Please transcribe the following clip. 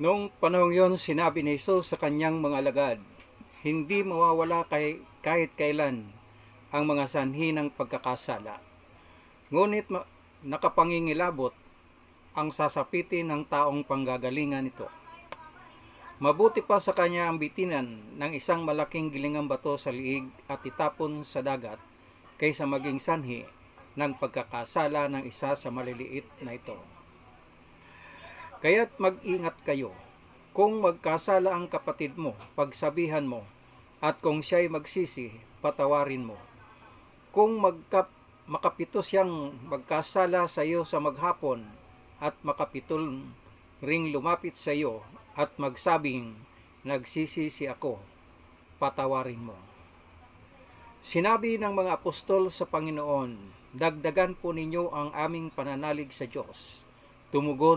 Noong panahon yon, sinabi ni Jesus sa kanyang mga alagad, hindi mawawala kay, kahit kailan ang mga sanhi ng pagkakasala. Ngunit ma- nakapangingilabot ang sasapitin ng taong panggagalingan nito. Mabuti pa sa kanya ang bitinan ng isang malaking gilingang bato sa liig at itapon sa dagat kaysa maging sanhi ng pagkakasala ng isa sa maliliit na ito. Kaya't mag-ingat kayo. Kung magkasala ang kapatid mo, pagsabihan mo, at kung siya'y magsisi, patawarin mo. Kung magkap, makapito siyang magkasala sa iyo sa maghapon, at makapitol ring lumapit sa iyo, at magsabing, nagsisisi ako, patawarin mo. Sinabi ng mga apostol sa Panginoon, dagdagan po ninyo ang aming pananalig sa Diyos. Tumugon